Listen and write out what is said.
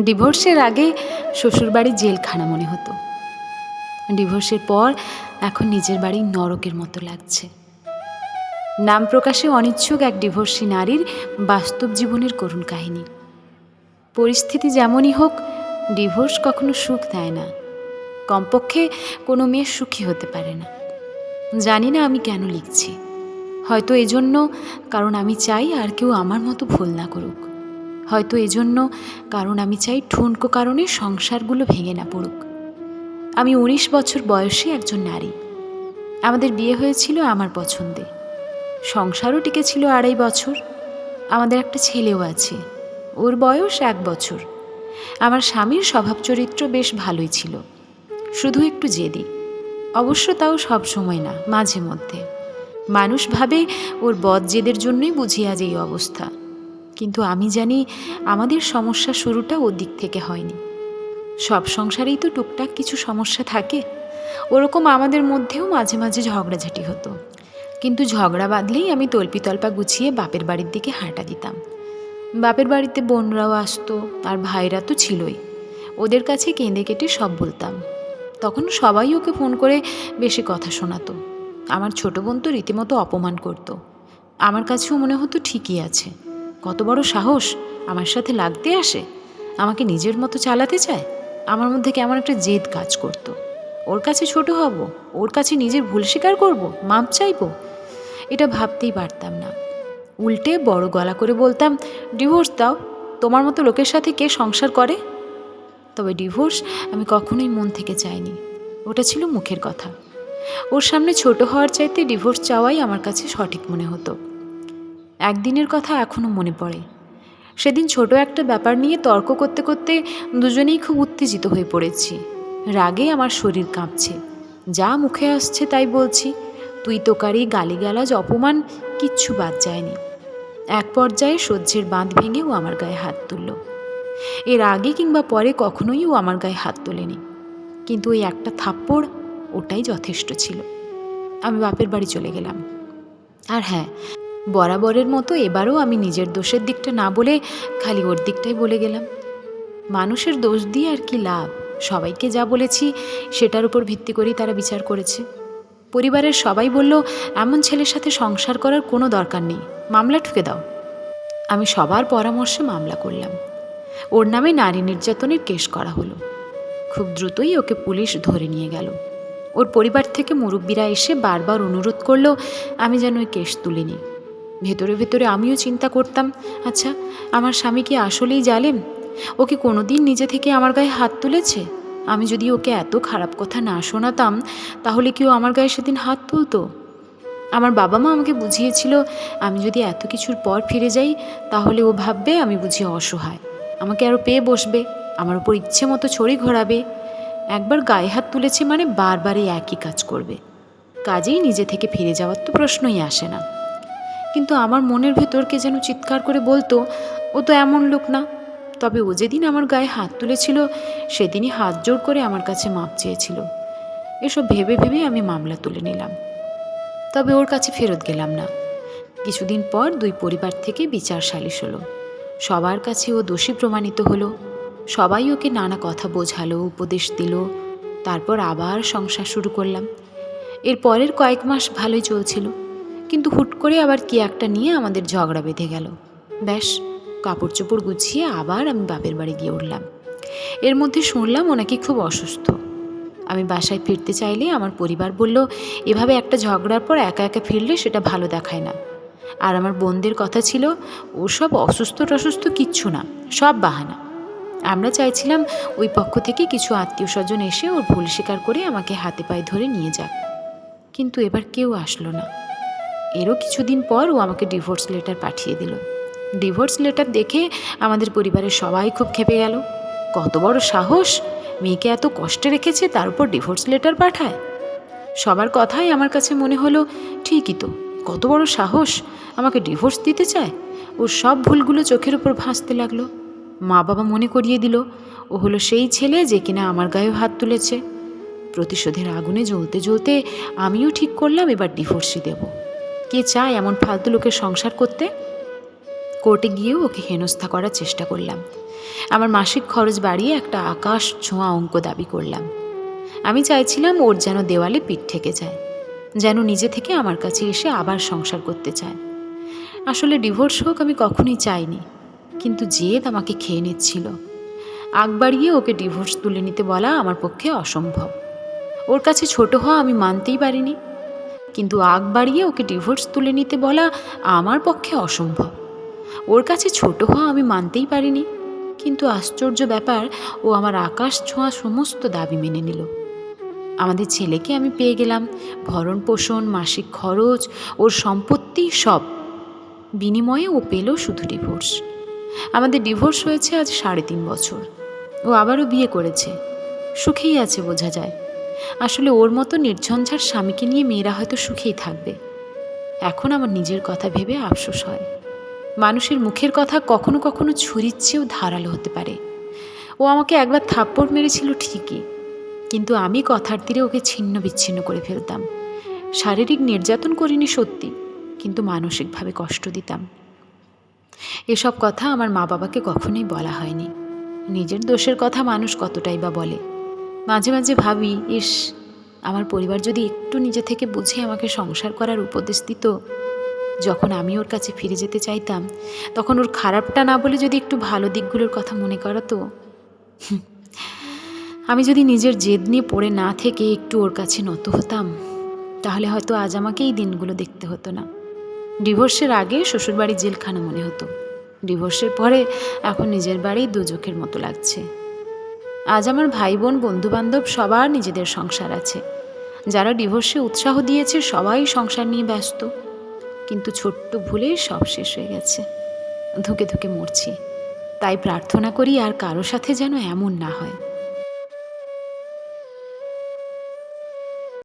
ডিভোর্সের আগে শ্বশুরবাড়ি জেলখানা মনে হতো। ডিভোর্সের পর এখন নিজের বাড়ি নরকের মতো লাগছে। নাম প্রকাশে অনিচ্ছুক এক ডিভোর্সী নারীর বাস্তব জীবনের করুণ কাহিনী। পরিস্থিতি যেমনই হোক, ডিভোর্স কখনো সুখ দেয় না। কমপক্ষে কোনো মেয়ে সুখী হতে পারে না। জানি না আমি কেন লিখছি। হয়তো এজন্য কারণ আমি চাই আর কেউ আমার মতো ভুল না করুক। হয়তো এজন্য কারণ আমি চাই ঠুনকো কারণে সংসারগুলো ভেঙে না পড়ুক। আমি উনিশ বছর বয়সে একজন নারী। আমাদের বিয়ে হয়েছিল আমার পছন্দে। সংসারও টিকেছিল আড়াই বছর। আমাদের একটা ছেলেও আছে। ওর বয়স এক বছর। আমার স্বামীর স্বভাব চরিত্র বেশ ভালোই ছিল। শুধু একটু জেদি। অবশ্য তাও সব সময় না, মাঝে মধ্যে। মানুষ ভাবে ওর বদ জেদের জন্যই বুঝি আজ এই অবস্থা। কিন্তু আমি জানি আমাদের সমস্যা শুরুটা ওর দিক থেকে হয়নি। সব সংসারেই তো টুকটাক কিছু সমস্যা থাকে। ওরকম আমাদের মধ্যেও মাঝে মাঝে ঝগড়াঝাটি হতো। কিন্তু ঝগড়া বাঁধলেই আমি তল্পি তল্পা গুছিয়ে বাপের বাড়ির দিকে হাঁটা দিতাম। বাপের বাড়িতে বোনরাও আসতো আর ভাইরা তো ছিলই। ওদের কাছে কেঁদে কেটে সব বলতাম। তখন সবাই ওকে ফোন করে বেশি কথা শোনাতো। আমার ছোট বোন তো রীতিমতো অপমান করতো। আমার কাছেও মনে হতো ঠিকই আছে। কত বড় সাহস আমার সাথে লাগতে আসে? আমাকে নিজের মতো চালাতে চায়? আমার মধ্যে কেমন একটা জেদ কাজ করত। ওর কাছে ছোট হব, ওর কাছে নিজের ভুল স্বীকার করব, মাপ চাইব? এটা ভাবতেই পারতাম না। উল্টে বড় গলা করে বলতাম, ডিভোর্স দাও, তোমার মতো লোকের সাথে কে সংসার করে? তবে ডিভোর্স আমি কখনোই মন থেকে চাইনি। ওটা ছিল মুখের কথা। ওর সামনে ছোট হওয়ার চাইতে ডিভোর্স চাওয়াই আমার কাছে সঠিক মনে হতো। একদিনের কথা এখনও মনে পড়ে। সেদিন ছোট একটা ব্যাপার নিয়ে তর্ক করতে করতে দুজনেই খুব উত্তেজিত হয়ে পড়েছি। রাগে আমার শরীর কাঁপছে। যা মুখে আসছে তাই বলছি, তুই তোকারি গালিগালাজ, অপমান, কিচ্ছু বাদ যায়নি। এক পর্যায়ে সহ্যের বাঁধ ভেঙে ও আমার গায়ে হাত তুলল। এর আগে কিংবা পরে কখনোই ও আমার গায়ে হাত তোলেনি। কিন্তু ওই একটা থাপ্পড় ওটাই যথেষ্ট ছিল। আমি বাপের বাড়ি চলে গেলাম। আর হ্যাঁ বরাবরের মতো এবারও আমি নিজের দোষের দিকটা না বলে খালি ওর দিকটাই বলে গেলাম। মানুষের দোষ দিয়ে আর কি লাভ? সবাইকে যা বলেছি, সেটার উপর ভিত্তি করেই তারা বিচার করেছে। পরিবারের সবাই বলল, এমন ছেলের সাথে সংসার করার কোনো দরকার নেই। মামলা ঠুকে দাও। আমি সবার পরামর্শে মামলা করলাম। ওর নামে নারী নির্যাতনের কেস করা হলো। খুব দ্রুতই ওকে পুলিশ ধরে নিয়ে গেল। ওর পরিবার থেকে মুরব্বীরা এসে বারবার অনুরোধ করল, আমি যেন ওই কেস তুলে নিই। ভেতরে ভেতরে আমিও চিন্তা করতাম আচ্ছা আমার স্বামী কি আসলেই জালেম? ও কি কোনোদিন নিজে থেকে আমার গায়ে হাত তুলেছে? আমি যদি ওকে এত খারাপ কথা না শোনাতাম, তাহলে কি ও আমার গায়ে সেদিন হাত তুলতো? আমার বাবা মা আমাকে বুঝিয়েছিল, আমি যদি এত কিছুর পর ফিরে যাই, তাহলে ও ভাববে আমি বুঝি অসহায়। আমাকে আরও পেয়ে বসবে, আমার উপর ইচ্ছে মতো ছড়ি ঘোরাবে। একবার গায়ে হাত তুলেছে মানে বারবারই একই কাজ করবে। কাজেই নিজে থেকে ফিরে যাওয়ার তো প্রশ্নই আসে না। কিন্তু আমার মনের ভেতরকে যেন চিৎকার করে বলতো, ও তো এমন লোক না। তবে ও যেদিন আমার গায়ে হাত তুলেছিল, সেদিনই হাত জোর করে আমার কাছে মাপ চেয়েছিল। এসব ভেবে ভেবে আমি মামলা তুলে নিলাম। তবে ওর কাছে ফেরত গেলাম না। কিছুদিন পর দুই পরিবার থেকে বিচার সালিশ হলো। সবার কাছে ও দোষী প্রমাণিত হলো। সবাই ওকে নানা কথা বোঝালো, উপদেশ দিল। তারপর আবার সংসার শুরু করলাম। এর পরের কয়েক মাস ভালোই চলছিল। কিন্তু হুট করে আবার কি একটা নিয়ে আমাদের ঝগড়া বেঁধে গেল। ব্যাস কাপড় চোপড় গুছিয়ে আবার আমি বাপের বাড়ি গিয়ে উঠলাম। এর মধ্যে শুনলাম ও নাকি খুব অসুস্থ। আমি বাসায় ফিরতে চাইলে আমার পরিবার বলল, এভাবে একটা ঝগড়ার পর একা একা ফিরলে সেটা ভালো দেখায় না। আর আমার বোনদের কথা ছিল ওসব অসুস্থ টসুস্থ কিচ্ছু না, সব বাহানা। আমরা চাইছিলাম ওই পক্ষ থেকে কিছু আত্মীয় স্বজন এসে ওর ভুল স্বীকার করে আমাকে হাতে পায়ে ধরে নিয়ে যাক। কিন্তু এবার কেউ আসলো না। এরও কিছুদিন পর ও আমাকে ডিভোর্স লেটার পাঠিয়ে দিল। ডিভোর্স লেটার দেখে আমাদের পরিবারের সবাই খুব খেপে গেল। কত বড় সাহস! মেয়েকে এত কষ্টে রেখেছে, তার উপর ডিভোর্স লেটার পাঠায়। সবার কথাই আমার কাছে মনে হলো, ঠিকই তো, কত বড় সাহস! আমাকে ডিভোর্স দিতে চায়? ওর সব ভুলগুলো চোখের উপর ভাসতে লাগল। মা বাবা মনে করিয়ে দিল, ও হলো সেই ছেলে যে কিনা আমার গায়েও হাত তুলেছে। প্রতিশোধের আগুনে জ্বলতে জ্বলতে আমিও ঠিক করলাম, এবার ডিভোর্সই দেব। কে চায় এমন ফালতু লোকের সংসার করতে? কোর্টে গিয়েও ওকে হেনস্থা করার চেষ্টা করলাম। আমার মাসিক খরচ বাড়িয়ে একটা আকাশ ছোঁয়া অঙ্ক দাবি করলাম। আমি চাইছিলাম ওর যেন দেওয়ালে পিঠ থেকে যায়, যেন নিজে থেকে আমার কাছে এসে আবার সংসার করতে চায়। আসলে ডিভোর্স হোক আমি কখনই চাইনি, কিন্তু জেদ আমাকে খেয়ে নিচ্ছিল। আগ বাড়িয়ে ওকে ডিভোর্স তুলে নিতে বলা আমার পক্ষে অসম্ভব। ওর কাছে ছোট হওয়া আমি মানতেই পারিনি। কিন্তু আগ বাড়িয়ে ওকে ডিভোর্স তুলে নিতে বলা আমার পক্ষে অসম্ভব। ওর কাছে ছোট হওয়া আমি মানতেই পারিনি। কিন্তু আশ্চর্য ব্যাপার, ও আমার আকাশ ছোঁয়া সমস্ত দাবি মেনে নিল। আমাদের ছেলেকে আমি পেয়ে গেলাম। ভরণ পোষণ, মাসিক খরচ, ওর সম্পত্তি সব। বিনিময়ে ও পেল শুধু ডিভোর্স। আমাদের ডিভোর্স হয়েছে আজ সাড়ে তিন বছর। ও আবারও বিয়ে করেছে। সুখেই আছে বোঝা যায়। আসলে ওর মতো নির্ঝঞ্ঝার স্বামীকে নিয়ে মেয়েরা হয়তো সুখেই থাকবে। এখন আমার নিজের কথা ভেবে আফসোস হয়। মানুষের মুখের কথা কখনো কখনো ছুরির চেয়েও ধারালো হতে পারে। ও আমাকে একবার থাপ্পড় মেরেছিল ঠিকই, কিন্তু আমি কথার তীরে ওকে ছিন্ন বিচ্ছিন্ন করে ফেলতাম। শারীরিক নির্যাতন করিনি সত্যি, কিন্তু মানসিকভাবে কষ্ট দিতাম। এসব কথা আমার মা বাবাকে কখনোই বলা হয়নি। নিজের দোষের কথা মানুষ কতটাই বা বলে। মাঝে মাঝে ভাবি, ইস, আমার পরিবার যদি একটু নিজে থেকে বুঝে আমাকে সংসার করার উপদেশ দিত, যখন আমি ওর কাছে ফিরে যেতে চাইতাম, তখন ওর খারাপটা না বলে যদি একটু ভালো দিকগুলোর কথা মনে করাতো? আমি যদি নিজের জেদ নিয়ে পড়ে না থেকে একটু ওর কাছে নত হতাম, তাহলে হয়তো আজ আমাকে এই দিনগুলো দেখতে হতো না। ডিভোর্সের আগে শ্বশুরবাড়ি জেলখানা মনে হতো। ডিভোর্সের পরে এখন নিজের বাড়ি দুজখের মতো লাগছে। আজ আমার ভাই বোন বন্ধুবান্ধব সবার নিজেদের সংসার আছে। যারা ডিভোর্সে উৎসাহ দিয়েছে, সবাই সংসার নিয়ে ব্যস্ত। কিন্তু ছোট্ট ভুলে সব শেষ হয়ে গেছে। ধুকে ধুকে মরছি। তাই প্রার্থনা করি আর কারও সাথে যেন এমন না হয়।